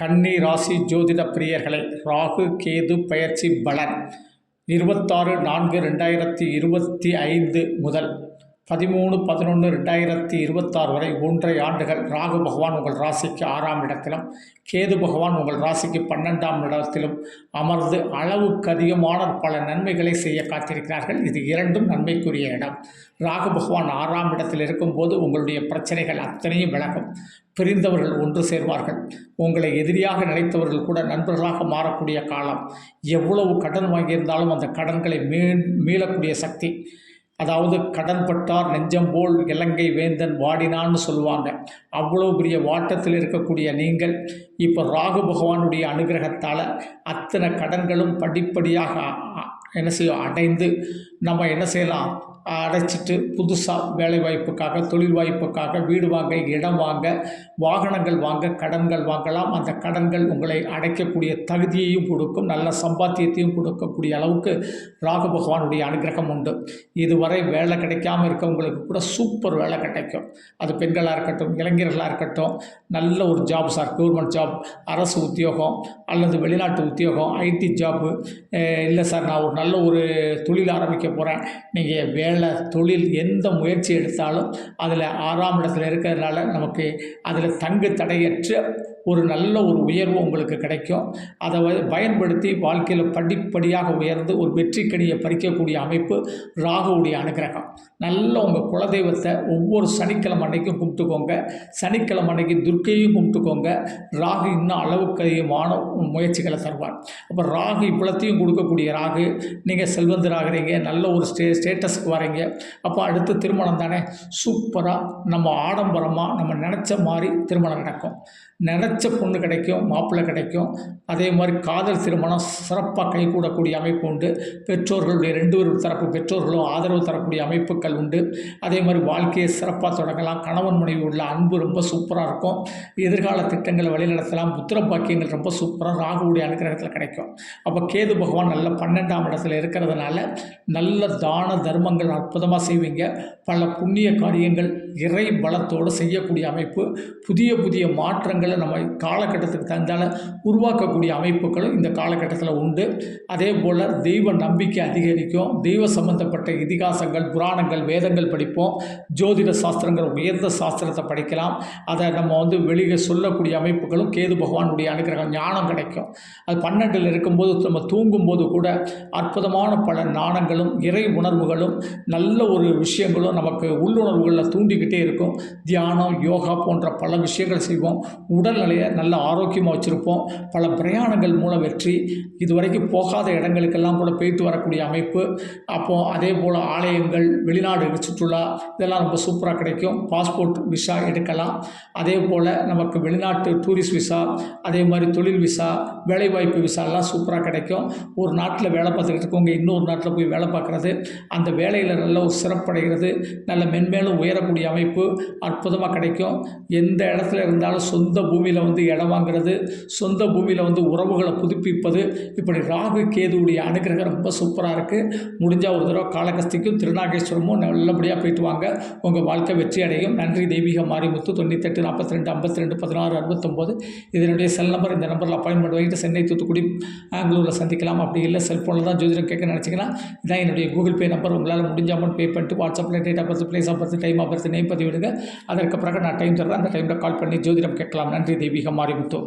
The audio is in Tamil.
கன்னி ராசி ஜோதிட பிரியர்களே ராகு கேது பயிற்சி பலன். இருபத்தாறு நான்கு ரெண்டாயிரத்தி இருபத்தி ஐந்து முதல். பதிமூணு பதினொன்று ரெண்டாயிரத்தி இருபத்தாறு வரை ஒன்றரை ஆண்டுகள் ராகு பகவான் உங்கள் ராசிக்கு ஆறாம் இடத்திலும் கேது பகவான் உங்கள் ராசிக்கு பன்னெண்டாம் இடத்திலும் அமர்ந்து அளவுக்கு அதிகமான பல நன்மைகளை செய்ய காத்திருக்கிறார்கள். இது இரண்டும் நன்மைக்குரிய இடம். ராகு பகவான் ஆறாம் இடத்தில் இருக்கும்போது உங்களுடைய பிரச்சனைகள் அத்தனையும் விலகும். பிரிந்தவர்கள் ஒன்று சேர்வார்கள். உங்களை எதிரியாக நினைத்தவர்கள் கூட நண்பர்களாக மாறக்கூடிய காலம். எவ்வளவு கடன் வாங்கியிருந்தாலும் அந்த கடன்களை மீ மீளக்கூடிய சக்தி அதாவது கடன்பட்டார் நெஞ்சம் போல் இலங்கை வேந்தன் வாடினான்னு சொல்லுவாங்க. அவ்வளோ பெரிய வாட்டத்தில் இருக்கக்கூடிய நீங்கள் இப்போ ராகு பகவானுடைய அனுகிரகத்தால் அத்தனை கடன்களும் படிப்படியாக என்ன செய்யும் அடைந்து நம்ம என்ன செய்யலாம்? அடைச்சிட்டு புதுசாக வேலை வாய்ப்புக்காக தொழில் வாய்ப்புக்காக வீடு வாங்க இடம் வாங்க வாகனங்கள் வாங்க கடன்கள் வாங்கலாம். அந்த கடன்கள் உங்களை அடைக்கக்கூடிய தகுதியையும் கொடுக்கும் நல்ல சம்பாத்தியத்தையும் கொடுக்கக்கூடிய அளவுக்கு ராகு பகவானுடைய அனுகிரகம் உண்டு. இதுவரை வேலை கிடைக்காம இருக்கவங்களுக்கு கூட சூப்பர் வேலை கிடைக்கும். அது பெண்களாக இருக்கட்டும் இளைஞர்களாக இருக்கட்டும் நல்ல ஒரு ஜாப் சார் கவர்மெண்ட் ஜாப் அரசு உத்தியோகம் அல்லது வெளிநாட்டு உத்தியோகம் ஐடி ஜாப்பு இல்லை சார் நான் ஒரு நல்ல ஒரு தொழில் ஆரம்பிக்க போகிறேன் நீங்கள் வேலை தொழில் எந்த முயற்சி எடுத்தாலும் அதில் ஆறாம் இடத்துல இருக்கிறதுனால நமக்கு அதில் தங்கு தடையற்ற ஒரு நல்ல ஒரு உயர்வு உங்களுக்கு கிடைக்கும். அதை வ- பயன்படுத்தி வாழ்க்கையில் படிப்படியாக உயர்ந்து ஒரு வெற்றிக்கனியை பறிக்கக்கூடிய அமைப்பு ராகுவுடைய அனுகிரகம். நல்ல உங்கள் குலதெய்வத்தை ஒவ்வொரு சனிக்கிழமை அன்னைக்கும் கும்பிட்டுக்கோங்க. சனிக்கிழமை அன்னைக்கு துர்க்கையும் கும்பிட்டுக்கோங்க. ராகு இன்னும் அளவுக்கு அதிகமான முயற்சிகளை தருவார். அப்போ ராகு இவ்வளத்தையும் கொடுக்கக்கூடிய ராகு நீங்கள் செல்வந்தராகிறீங்க நல்ல ஒரு ஸ்டே ஸ்டேட்டஸ்க்கு வரீங்க. அப்போ அடுத்து திருமணம் தானே? சூப்பராக நம்ம ஆடம்பரமாக நம்ம நினச்ச மாதிரி திருமணம் நடக்கும். நினச்ச பொண்ணு கிடைக்கும் மாப்பிள்ளை கிடைக்கும். அதே மாதிரி காதல் திருமணம் சிறப்பாக கைகூடக்கூடிய அமைப்பு உண்டு. பெற்றோர்களுடைய ரெண்டு பேரும் தரப்பு பெற்றோர்களும் ஆதரவு தரக்கூடிய அமைப்புகள் உண்டு. அதே மாதிரி வாழ்க்கையை சிறப்பாக தொடங்கலாம். கணவன் மனைவி உள்ள அன்பு ரொம்ப சூப்பராக இருக்கும். எதிர்கால திட்டங்களை வழிநடத்தலாம். புத்திர பாக்கியங்கள் ரொம்ப சூப்பராக ராகுவுடைய அனுகிரகத்தில் கிடைக்கும். அப்போ கேது பகவான் நல்ல பன்னெண்டாம் இடத்துல இருக்கிறதுனால நல்ல தான தர்மங்கள் அற்புதமாக செய்வீங்க. பல புண்ணிய காரியங்கள் இறை பலத்தோடு செய்யக்கூடிய அமைப்பு. புதிய புதிய மாற்றங்களை நம்ம காலகட்டத்துக்கு தந்தால உருவாக்கக்கூடிய அமைப்புகளும் இந்த காலகட்டத்தில் உண்டு. அதே போல் தெய்வ நம்பிக்கை அதிகரிக்கும். தெய்வ சம்பந்தப்பட்ட இதிகாசங்கள் புராணங்கள் வேதங்கள் படிப்போம். ஜோதிட சாஸ்திரங்கள் உயர்ந்த சாஸ்திரத்தை படிக்கலாம். அதை நம்ம வந்து வெளியே சொல்லக்கூடிய அமைப்புகளும் கேது பகவானுடைய அனுகிரகம் ஞானம் கிடைக்கும். அது பன்னெண்டில் இருக்கும்போது நம்ம தூங்கும்போது கூட அற்புதமான பல நாணங்களும் இறை உணர்வுகளும் நல்ல ஒரு விஷயங்களும் நமக்கு உள்ளுணர்வுகளில் தூண்டிக்கிட்டே இருக்கும். தியானம் யோகா போன்ற பல விஷயங்கள் செய்வோம். உடல் உடல்நிலையை நல்ல ஆரோக்கியமாக வச்சுருப்போம். பல பிரயாணங்கள் மூலம் வெற்றி. இதுவரைக்கும் போகாத இடங்களுக்கெல்லாம் கூட போயிட்டு வரக்கூடிய அமைப்பு. அப்போது அதே போல் ஆலயங்கள் வெளிநாடு சுற்றுலா இதெல்லாம் ரொம்ப சூப்பராக கிடைக்கும். பாஸ்போர்ட் விசா எடுக்கலாம். அதே போல் நமக்கு வெளிநாட்டு டூரிஸ்ட் விசா அதே மாதிரி தொழில் விசா வேலைவாய்ப்பு விசாலாம் சூப்பராக கிடைக்கும். ஒரு நாட்டில் வேலை பார்த்துக்கிட்டு இருக்கவங்க இன்னொரு நாட்டில் போய் வேலை பார்க்குறது. அந்த வேலையில் நல்ல ஒரு சிறப்படைகிறது. நல்ல மென்மேலும் உயரக்கூடிய அமைப்பு அற்புதமாக கிடைக்கும். எந்த இடத்துல இருந்தாலும் சொந்த பூமியில் வந்து இடம் வாங்குறது சொந்த பூமியில் வந்து உறவுகளை புதுப்பிப்பது. இப்படி ராகு கேதுவுடைய அனுகிரகம் ரொம்ப சூப்பராக இருக்குது முடிஞ்சால் ஒரு தடவை காலகஸ்திக்கும் திருநாகேஸ்வரமும் நல்லபடியாக போயிட்டு வாங்க. உங்கள் வாழ்க்கை வெற்றி அடையும். நன்றி தெய்வீக மாரிமுத்து தொண்ணூத்தெட்டு நாற்பத்தி ரெண்டு ஐம்பத்தி ரெண்டு பதினாறு அறுபத்தொம்போது. இதனுடைய செல் நம்பர் இந்த நம்பரில் அப்பாயின்மெண்ட் வாங்கிட்டு சென்னை தூத்துக்குடி பெங்களூரில் சந்திக்கலாம். அப்படி இல்லை செல்ஃபோனில் தான் ஜோதிடம் கேட்க நினச்சிங்கன்னா இதான் என்னுடைய கூகுள் பே நம்பர் உங்களால் முடிஞ்ச அமௌண்ட் பே பண்ணிட்டு வாட்ஸ்அப்பில் date of birth place of birth time of birth name பதிவிடுங்க. அதற்கு பிறகு நான் டைம் தர்றேன். அந்த டைமில் கால் பண்ணி ஜோதிடம் கேட்கலாம். நன்றி தெய்வீக மாரிமுத்து